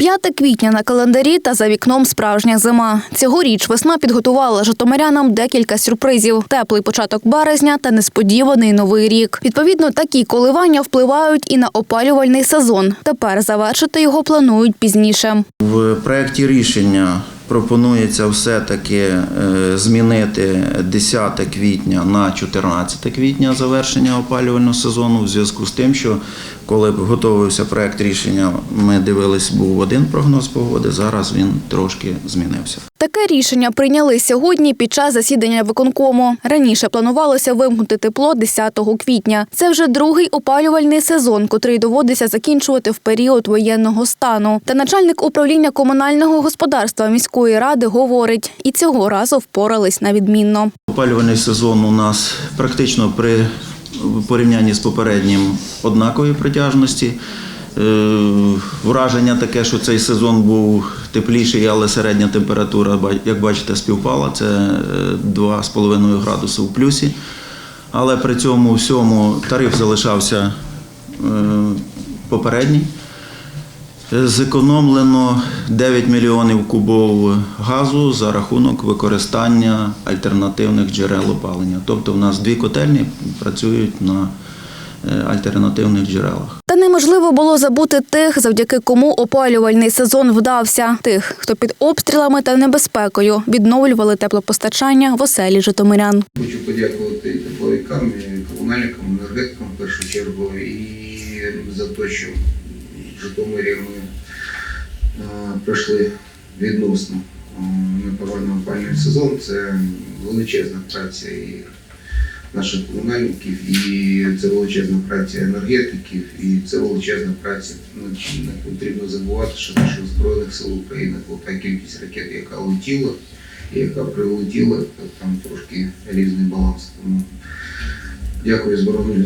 5 квітня на календарі та за вікном справжня зима. Цьогоріч весна підготувала житомирянам декілька сюрпризів: теплий початок березня та несподіваний новий рік. Відповідно, такі коливання впливають і на опалювальний сезон. Тепер завершити його планують пізніше. В проєкті рішення пропонується все-таки е, змінити 10 квітня на 14 квітня завершення опалювального сезону в зв'язку з тим, що коли готувався проект рішення, ми дивились, був один прогноз погоди, зараз він трошки змінився. Таке рішення прийняли сьогодні під час засідання виконкому. Раніше планувалося вимкнути тепло 10 квітня. Це вже другий опалювальний сезон, котрий доводиться закінчувати в період воєнного стану. Та начальник управління комунального господарства міської ради говорить, і цього разу впорались на відмінно. Опалювальний сезон у нас практично при порівнянні з попереднім однакової протяжності. Е, Враження таке, що цей сезон був тепліший, але середня температура, як бачите, співпала. Це е, 2,5 градуси в плюсі. Але при цьому всьому тариф залишався е, попередній. Зекономлено 9 мільйонів кубов газу за рахунок використання альтернативних джерел опалення. Тобто в нас дві котельні працюють на е, альтернативних джерелах. Неможливо було забути тих, завдяки кому опалювальний сезон вдався. Тих, хто під обстрілами та небезпекою відновлювали теплопостачання в оселі житомирян. Хочу подякувати і тепловикам, комунальникам, енергетикам в першу чергу, і за те, що в Житомирі ми пройшли відносно непоганий опальний сезон. Це величезна праця і наших комунальників, і це величезна праця енергетиків, і це величезна праця. Ну, Не потрібно забувати, що наших Збройних сил України була та кількість ракет, яка летіла, і яка прилетіла, там трошки різний баланс. Тому дякую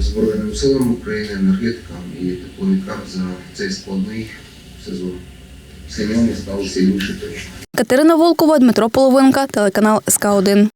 Збройним, силам України, енергетикам і тепловикам за цей складний сезон. Синяни стали сильніше точно. Катерина Волкова, Дмитро Половинка, телеканал СК 1